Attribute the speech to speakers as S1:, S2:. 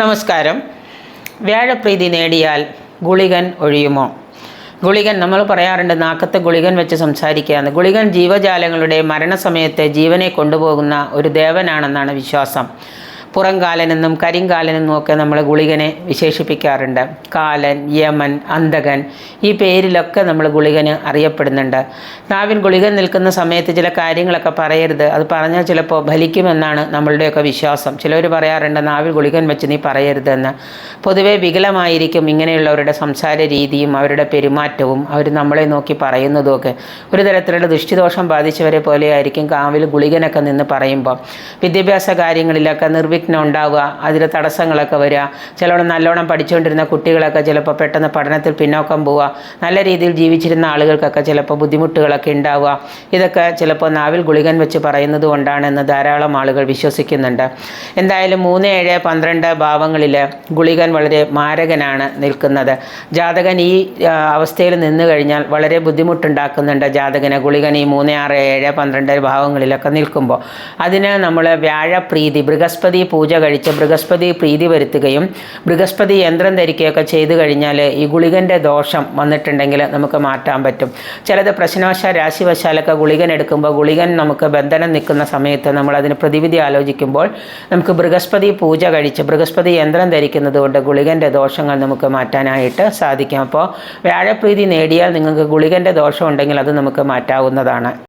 S1: നമസ്കാരം. വ്യാഴപ്രീതി നേടിയാൽ ഗുളികൻ ഒഴിയുമോ? ഗുളികൻ നമ്മൾ പറയാറുണ്ട് നാക്കത്തെ ഗുളികൻ വെച്ച് സംസാരിക്കുകയാണ്. ഗുളികൻ ജീവജാലങ്ങളുടെ മരണസമയത്തെ ജീവനെ കൊണ്ടുപോകുന്ന ഒരു ദേവനാണെന്നാണ് വിശ്വാസം. പുറംകാലനെന്നും കരിങ്കാലനെന്നും ഒക്കെ നമ്മൾ ഗുളികനെ വിശേഷിപ്പിക്കാറുണ്ട്. കാലൻ യമൻ അന്തകൻ ഈ പേരിലൊക്കെ നമ്മൾ ഗുളികന് അറിയപ്പെടുന്നുണ്ട്. നാവിൻ ഗുളികൻ നിൽക്കുന്ന സമയത്ത് ചില കാര്യങ്ങളൊക്കെ പറയരുത്. അത് പറഞ്ഞാൽ ചിലപ്പോൾ ഫലിക്കുമെന്നാണ് നമ്മളുടെയൊക്കെ വിശ്വാസം. ചിലർ പറയാറുണ്ട് നാവിൽ ഗുളികൻ വെച്ച് നീ പറയരുതെന്ന്. പൊതുവേ വികലമായിരിക്കും ഇങ്ങനെയുള്ളവരുടെ സംസാര രീതിയും അവരുടെ പെരുമാറ്റവും അവർ നമ്മളെ നോക്കി പറയുന്നതും ഒക്കെ. ഒരു തരത്തിലുള്ള ദൃഷ്ടിദോഷം ബാധിച്ചവരെ പോലെയായിരിക്കും കാവിൽ ഗുളികനൊക്കെ നിന്ന് പറയുമ്പോൾ വിദ്യാഭ്യാസ കാര്യങ്ങളിലൊക്കെ നിർവിഘ്നം ഉണ്ടാവുക അതിൽ തടസ്സങ്ങളൊക്കെ വരിക. ചിലവണ്ണം നല്ലോണം പഠിച്ചുകൊണ്ടിരുന്ന കുട്ടികളൊക്കെ ചിലപ്പോൾ പെട്ടെന്ന് പഠനത്തിൽ പിന്നോക്കം പോവുക. നല്ല രീതിയിൽ ജീവിച്ചിരുന്ന ആളുകൾക്കൊക്കെ ചിലപ്പോൾ ബുദ്ധിമുട്ടുകളൊക്കെ ഉണ്ടാവുക. ഇതൊക്കെ ചിലപ്പോൾ നാവിൽ ഗുളികൻ വെച്ച് പറയുന്നത് കൊണ്ടാണെന്ന് ധാരാളം ആളുകൾ വിശ്വസിക്കുന്നുണ്ട്. എന്തായാലും മൂന്ന് ഏഴ് പന്ത്രണ്ട് ഭാവങ്ങളിൽ ഗുളികൻ വളരെ മാരകനാണ് നിൽക്കുന്നത്. ജാതകൻ ഈ അവസ്ഥയിൽ നിന്ന് കഴിഞ്ഞാൽ വളരെ ബുദ്ധിമുട്ടുണ്ടാക്കുന്നുണ്ട് ജാതകനെ ഗുളികൻ ഈ മൂന്ന് ആറ് ഏഴ് പന്ത്രണ്ട് ഭാവങ്ങളിലൊക്കെ നിൽക്കുമ്പോൾ അതിന് നമ്മൾ വ്യാഴപ്രീതി ബൃഹസ്പതി പൂജ കഴിച്ച് ബൃഹസ്പതി പ്രീതി വരുത്തുകയും ബൃഹസ്പതി യന്ത്രം ധരിക്കുകയൊക്കെ ചെയ്തു കഴിഞ്ഞാൽ ഈ ഗുളികന്റെ ദോഷം വന്നിട്ടുണ്ടെങ്കിൽ നമുക്ക് മാറ്റാൻ പറ്റും. ചിലത് പ്രശ്നവശ രാശിവശാലൊക്കെ ഗുളികൻ എടുക്കുമ്പോൾ ഗുളികൻ നമുക്ക് ബന്ധനം നിൽക്കുന്ന സമയത്ത് നമ്മൾ അതിന് പ്രതിവിധി ആലോചിക്കുമ്പോൾ നമുക്ക് ബൃഹസ്പതി പൂജ കഴിച്ച് ബൃഹസ്പതി യന്ത്രം ധരിക്കുന്നത് കൊണ്ട് ഗുളികന്റെ ദോഷങ്ങൾ നമുക്ക് മാറ്റാനായിട്ട് സാധിക്കും. അപ്പോൾ വ്യാഴപ്രീതി നേടിയാൽ നിങ്ങൾക്ക് ഗുളികന്റെ ദോഷം ഉണ്ടെങ്കിൽ അത് നമുക്ക് മാറ്റാവുന്നതാണ്.